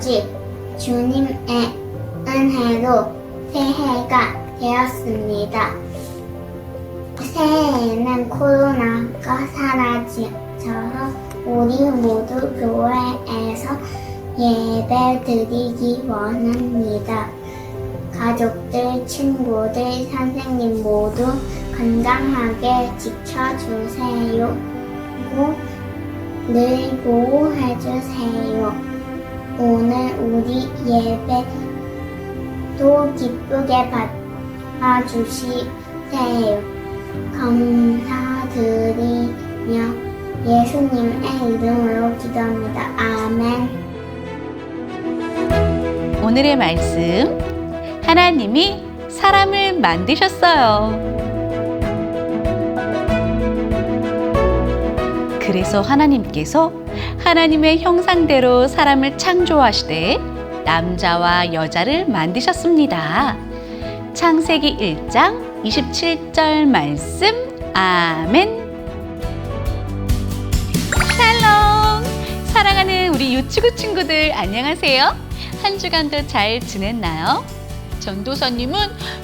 아버지 주님의 은혜로 새해가 되었습니다. 새해에는 코로나가 사라져서 우리 모두 교회에서 예배 드리기 원합니다. 가족들, 친구들, 선생님 모두 건강하게 지켜주세요. 늘 보호해주세요. 오늘 우리 예배도 기쁘게 받아주시세요. 감사드리며 예수님의 이름으로 기도합니다. 아멘. 오늘의 말씀 하나님이 사람을 만드셨어요. 그래서 하나님께서 하나님의 형상대로 사람을 창조하시되 남자와 여자를 만드셨습니다. 창세기 1장 27절 말씀 아멘. 샬롬! 사랑하는 우리 유치구 친구들 안녕하세요. 한 주간도 잘 지냈나요? 전도사님은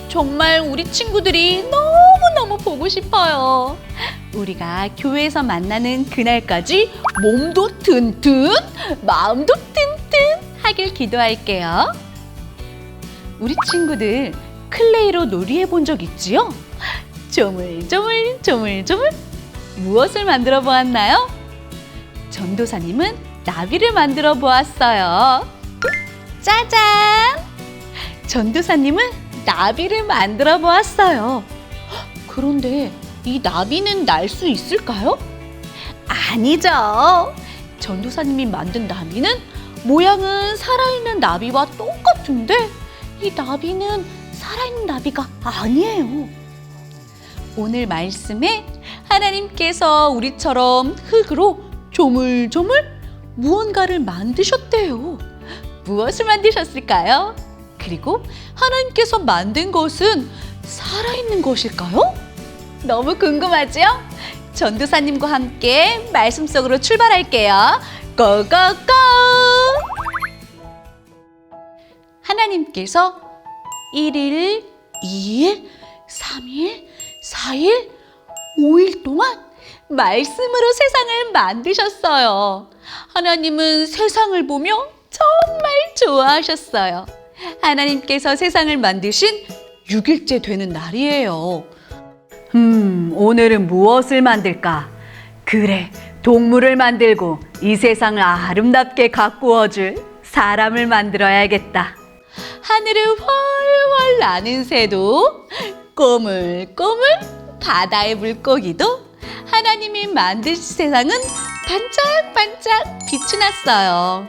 정말 우리 친구들이 너무너무 보고 싶어요. 우리가 교회에서 만나는 그날까지 몸도 튼튼, 마음도 튼튼 하길 기도할게요. 우리 친구들 클레이로 놀이해 본 적 있지요? 조물조물 조물조물 무엇을 만들어 보았나요? 전도사님은 나비를 만들어 보았어요. 짜잔! 전도사님은 나비를 만들어 보았어요. 그런데 이 나비는 날 수 있을까요? 아니죠. 전도사님이 만든 나비는 모양은 살아있는 나비와 똑같은데 이 나비는 살아있는 나비가 아니에요. 오늘 말씀에 하나님께서 우리처럼 흙으로 조물조물 무언가를 만드셨대요. 무엇을 만드셨을까요? 그리고 하나님께서 만든 것은 살아있는 것일까요? 너무 궁금하죠? 전도사님과 함께 말씀 속으로 출발할게요. 고고고! 하나님께서 1일, 2일, 3일, 4일, 5일 동안 말씀으로 세상을 만드셨어요. 하나님은 세상을 보며 정말 좋아하셨어요. 하나님께서 세상을 만드신 6일째 되는 날이에요. 음, 오늘은 무엇을 만들까? 그래, 동물을 만들고 이 세상을 아름답게 가꾸어 줄 사람을 만들어야겠다. 하늘을 훨훨 나는 새도 꼬물꼬물 바다의 물고기도 하나님이 만드신 세상은 반짝반짝 빛이 났어요.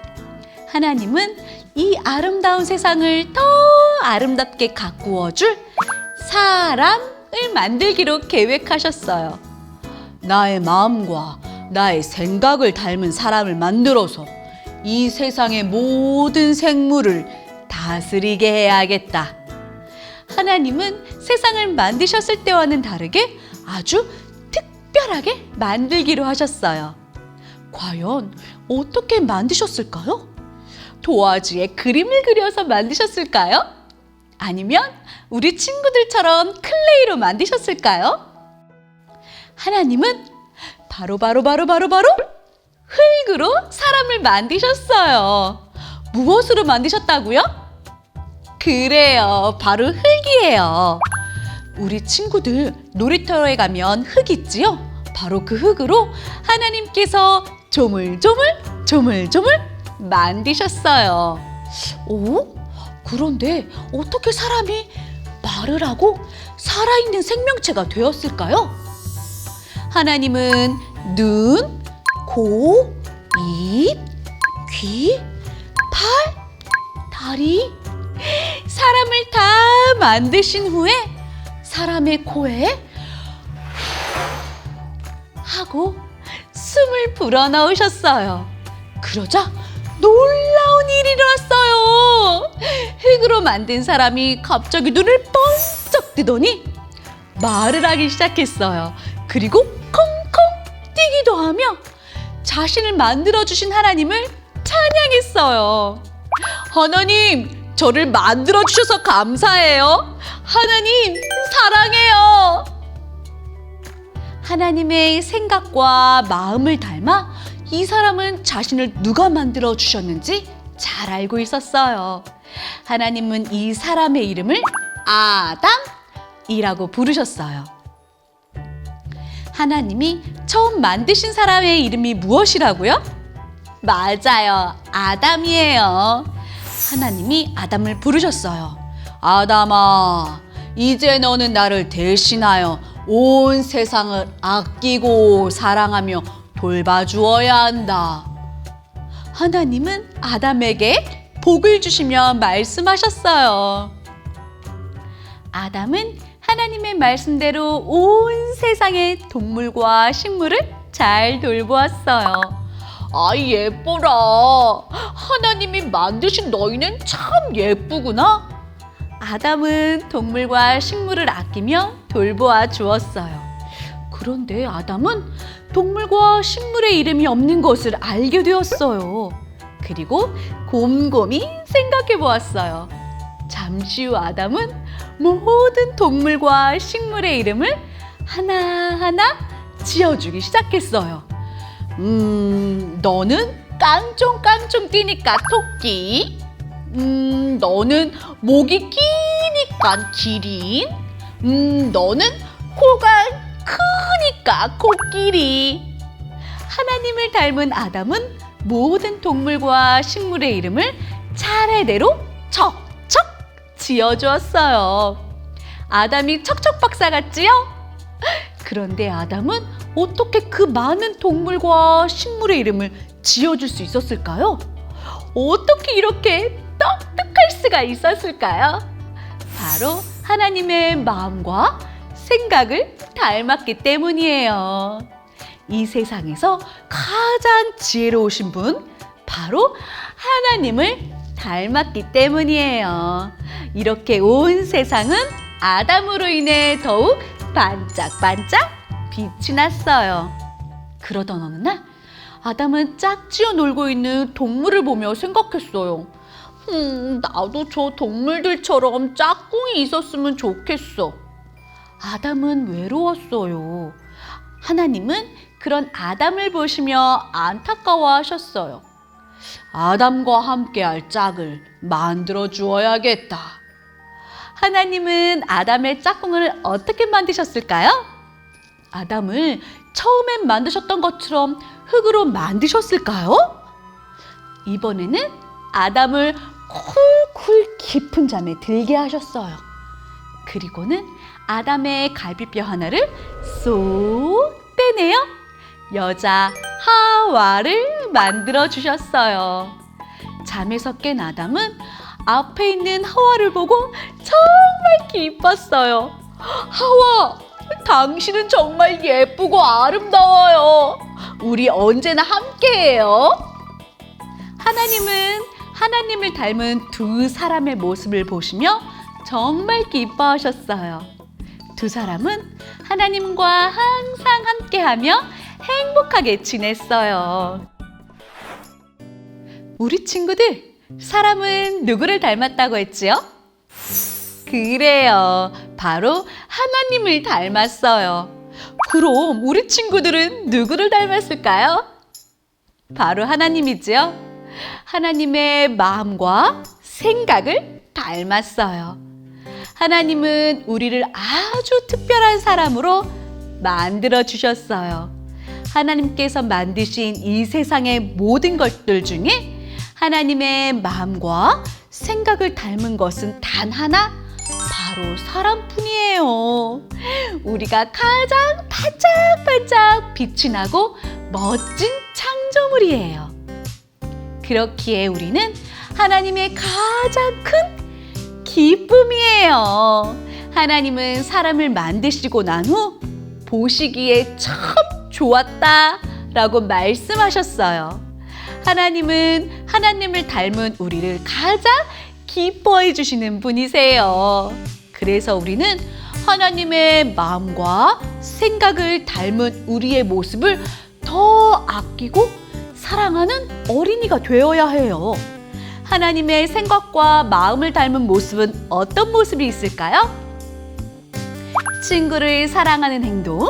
하나님은 이 아름다운 세상을 더 아름답게 가꾸어 줄 사람 을 만들기로 계획하셨어요. 나의 마음과 나의 생각을 닮은 사람을 만들어서 이 세상의 모든 생물을 다스리게 해야겠다. 하나님은 세상을 만드셨을 때와는 다르게 아주 특별하게 만들기로 하셨어요. 과연 어떻게 만드셨을까요? 도화지에 그림을 그려서 만드셨을까요? 아니면 우리 친구들처럼 클레이로 만드셨을까요? 하나님은 바로 바로 바로 바로 바로 흙으로 사람을 만드셨어요. 무엇으로 만드셨다고요? 그래요. 바로 흙이에요. 우리 친구들 놀이터에 가면 흙 있지요? 바로 그 흙으로 하나님께서 조물조물 조물조물 만드셨어요. 오? 그런데 어떻게 사람이 말을 하고 살아있는 생명체가 되었을까요? 하나님은 눈, 코, 입, 귀, 팔, 다리. 사람을 다 만드신 후에 사람의 코에 하고 숨을 불어넣으셨어요. 그러자 놀라운 일이 일어났어요. 흙으로 만든 사람이 갑자기 눈을 번쩍 뜨더니 말을 하기 시작했어요. 그리고 콩콩 뛰기도 하며 자신을 만들어주신 하나님을 찬양했어요. 하나님, 저를 만들어주셔서 감사해요. 하나님, 사랑해요. 하나님의 생각과 마음을 닮아 이 사람은 자신을 누가 만들어 주셨는지 잘 알고 있었어요. 하나님은 이 사람의 이름을 아담이라고 부르셨어요. 하나님이 처음 만드신 사람의 이름이 무엇이라고요? 맞아요. 아담이에요. 하나님이 아담을 부르셨어요. 아담아, 이제 너는 나를 대신하여 온 세상을 아끼고 사랑하며 돌봐주어야 한다. 하나님은 아담에게 복을 주시며 말씀하셨어요. 아담은 하나님의 말씀대로 온 세상의 동물과 식물을 잘 돌보았어요. 아, 예뻐라. 하나님이 만드신 너희는 참 예쁘구나. 아담은 동물과 식물을 아끼며 돌보아 주었어요. 그런데 아담은 동물과 식물의 이름이 없는 것을 알게 되었어요. 그리고 곰곰이 생각해 보았어요. 잠시 후 아담은 모든 동물과 식물의 이름을 하나하나 지어주기 시작했어요. 음, 너는 깡총깡총 뛰니까 토끼. 음, 너는 목이 기니까 기린. 음, 너는 코가 크니까 코끼리. 하나님을 닮은 아담은 모든 동물과 식물의 이름을 차례대로 척척 지어주었어요. 아담이 척척 박사 같지요? 그런데 아담은 어떻게 그 많은 동물과 식물의 이름을 지어줄 수 있었을까요? 어떻게 이렇게 똑똑할 수가 있었을까요? 바로 하나님의 마음과 생각을 닮았기 때문이에요. 이 세상에서 가장 지혜로우신 분, 바로 하나님을 닮았기 때문이에요. 이렇게 온 세상은 아담으로 인해 더욱 반짝반짝 빛이 났어요. 그러던 어느 날, 아담은 짝지어 놀고 있는 동물을 보며 생각했어요. 음, 나도 저 동물들처럼 짝꿍이 있었으면 좋겠어. 아담은 외로웠어요. 하나님은 그런 아담을 보시며 안타까워하셨어요. 아담과 함께할 짝을 만들어 주어야겠다. 하나님은 아담의 짝꿍을 어떻게 만드셨을까요? 아담을 처음엔 만드셨던 것처럼 흙으로 만드셨을까요? 이번에는 아담을 쿨쿨 깊은 잠에 들게 하셨어요. 그리고는 아담의 갈비뼈 하나를 쏙 빼내어 여자 하와를 만들어 주셨어요. 잠에서 깬 아담은 앞에 있는 하와를 보고 정말 기뻤어요. 하와, 당신은 정말 예쁘고 아름다워요. 우리 언제나 함께해요. 하나님은 하나님을 닮은 두 사람의 모습을 보시며 정말 기뻐하셨어요. 두 사람은 하나님과 항상 함께하며 행복하게 지냈어요. 우리 친구들, 사람은 누구를 닮았다고 했지요? 그래요. 바로 하나님을 닮았어요. 그럼 우리 친구들은 누구를 닮았을까요? 바로 하나님이지요. 하나님의 마음과 생각을 닮았어요. 하나님은 우리를 아주 특별한 사람으로 만들어 주셨어요. 하나님께서 만드신 이 세상의 모든 것들 중에 하나님의 마음과 생각을 닮은 것은 단 하나, 바로 사람뿐이에요. 우리가 가장 반짝반짝 빛이 나고 멋진 창조물이에요. 그렇기에 우리는 하나님의 가장 큰 기쁨이에요. 하나님은 사람을 만드시고 난 후 보시기에 참 좋았다 라고 말씀하셨어요. 하나님은 하나님을 닮은 우리를 가장 기뻐해 주시는 분이세요. 그래서 우리는 하나님의 마음과 생각을 닮은 우리의 모습을 더 아끼고 사랑하는 어린이가 되어야 해요. 하나님의 생각과 마음을 닮은 모습은 어떤 모습이 있을까요? 친구를 사랑하는 행동,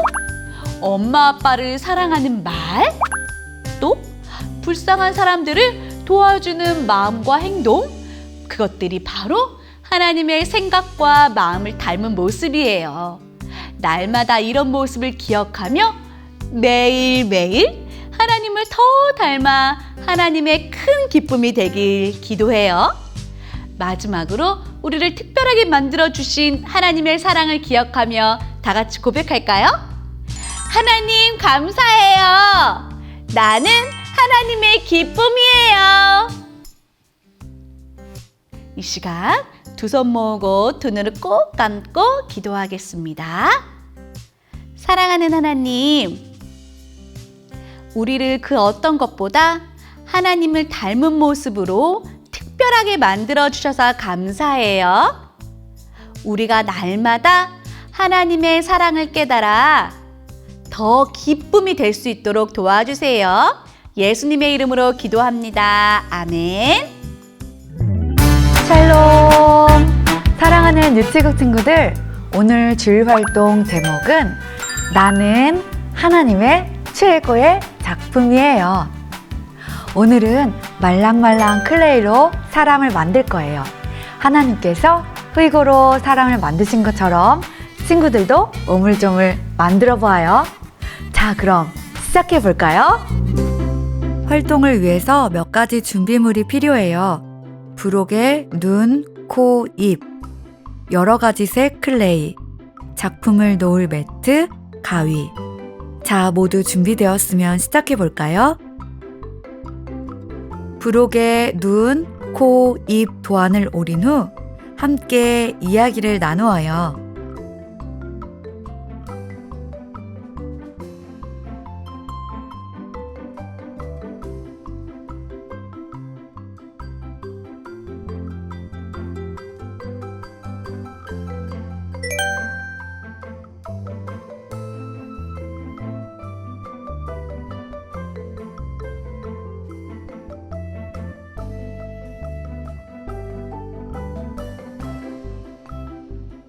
엄마 아빠를 사랑하는 말, 또 불쌍한 사람들을 도와주는 마음과 행동, 그것들이 바로 하나님의 생각과 마음을 닮은 모습이에요. 날마다 이런 모습을 기억하며 매일매일 하나님을 더 닮아 하나님의 큰 기쁨이 되길 기도해요. 마지막으로 우리를 특별하게 만들어 주신 하나님의 사랑을 기억하며 다 같이 고백할까요? 하나님 감사해요. 나는 하나님의 기쁨이에요. 이 시간 두 손 모으고 두 눈을 꼭 감고 기도하겠습니다. 사랑하는 하나님, 우리를 그 어떤 것보다 하나님을 닮은 모습으로 특별하게 만들어 주셔서 감사해요. 우리가 날마다 하나님의 사랑을 깨달아 더 기쁨이 될 수 있도록 도와주세요. 예수님의 이름으로 기도합니다. 아멘. 샬롬! 사랑하는 유치국 친구들, 오늘 주일 활동 제목은 나는 하나님의 최고의 작품이에요. 오늘은 말랑말랑 클레이로 사람을 만들 거예요. 하나님께서 흙으로 사람을 만드신 것처럼 친구들도 오물조물 만들어 보아요. 자, 그럼 시작해 볼까요? 활동을 위해서 몇 가지 준비물이 필요해요. 부록의 눈, 코, 입, 여러 가지 색 클레이, 작품을 놓을 매트, 가위. 자, 모두 준비되었으면 시작해 볼까요? 부록의 눈, 코, 입 도안을 오린 후 함께 이야기를 나누어요.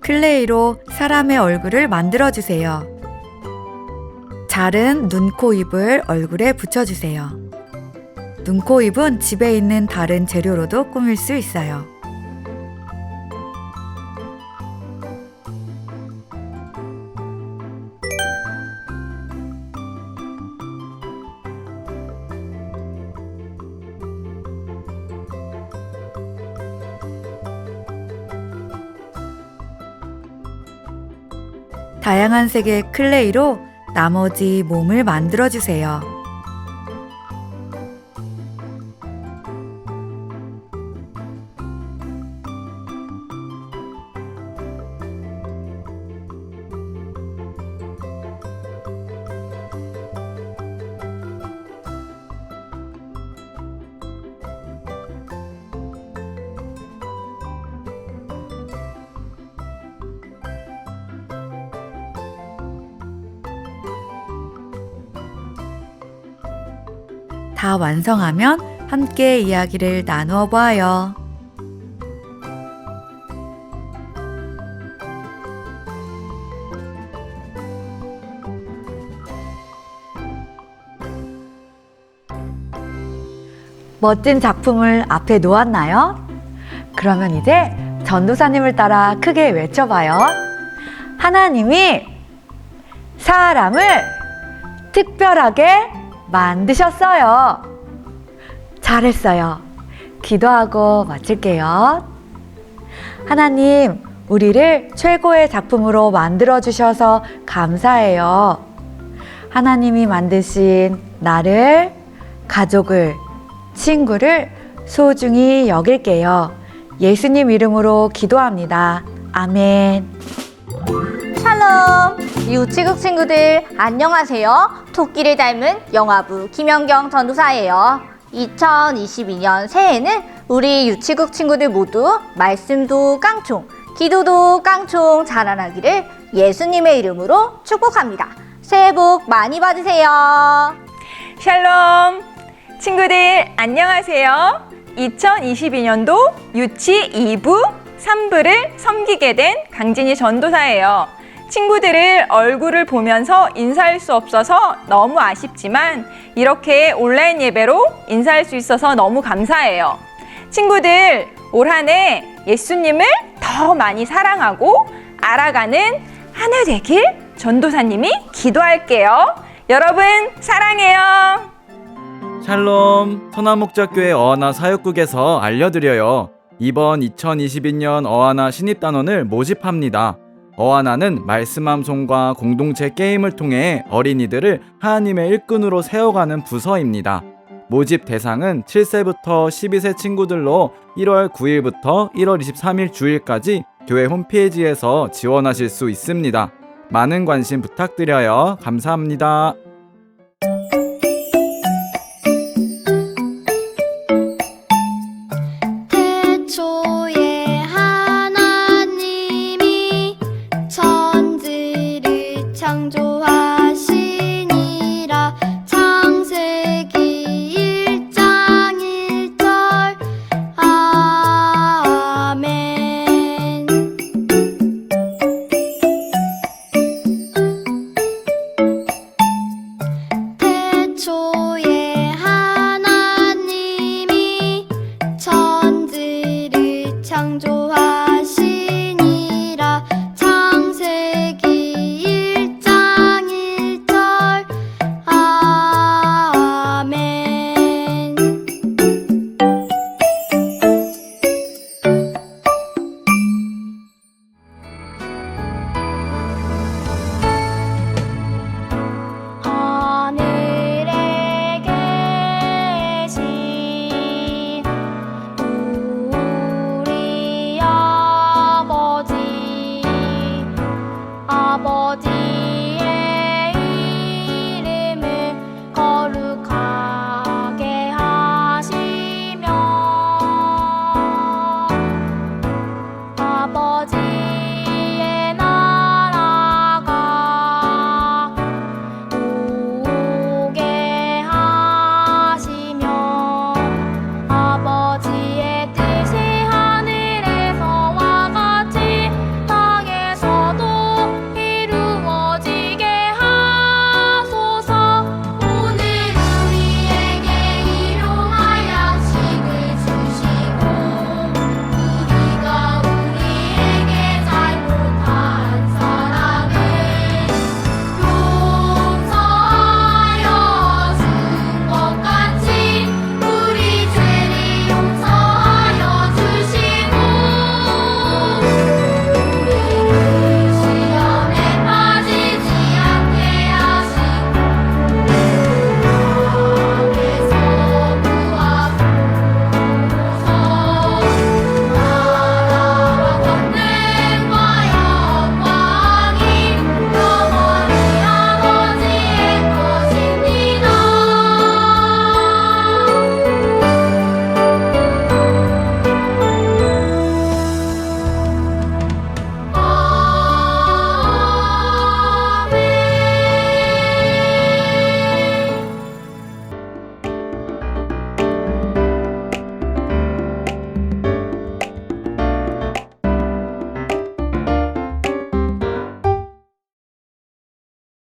클레이로 사람의 얼굴을 만들어 주세요. 자른 눈, 코, 입을 얼굴에 붙여주세요. 눈, 코, 입은 집에 있는 다른 재료로도 꾸밀 수 있어요. 다양한 색의 클레이로 나머지 몸을 만들어 주세요. 완성하면 함께 이야기를 나누어 봐요. 멋진 작품을 앞에 놓았나요? 그러면 이제 전도사님을 따라 크게 외쳐봐요. 하나님이 사람을 특별하게 만드셨어요. 잘했어요. 기도하고 마칠게요. 하나님, 우리를 최고의 작품으로 만들어 주셔서 감사해요. 하나님이 만드신 나를, 가족을, 친구를 소중히 여길게요. 예수님 이름으로 기도합니다. 아멘. 샬롬! 유치국 친구들 안녕하세요. 토끼를 닮은 영화부 김연경 전도사예요. 2022년 새해에는 우리 유치국 친구들 모두 말씀도 깡총, 기도도 깡총 자라나기를 예수님의 이름으로 축복합니다. 새해 복 많이 받으세요. 샬롬! 친구들 안녕하세요. 2022년도 유치 2부, 3부를 섬기게 된 강진희 전도사예요. 친구들을 얼굴을 보면서 인사할 수 없어서 너무 아쉽지만 이렇게 온라인 예배로 인사할 수 있어서 너무 감사해요. 친구들 올 한 해 예수님을 더 많이 사랑하고 알아가는 한 해 되길 전도사님이 기도할게요. 여러분 사랑해요. 샬롬 소나목자교회 어하나 사역국에서 알려드려요. 이번 2022년 어하나 신입단원을 모집합니다. 어하나는 말씀함송과 공동체 게임을 통해 어린이들을 하나님의 일꾼으로 세워가는 부서입니다. 모집 대상은 7세부터 12세 친구들로 1월 9일부터 1월 23일 주일까지 교회 홈페이지에서 지원하실 수 있습니다. 많은 관심 부탁드려요. 감사합니다.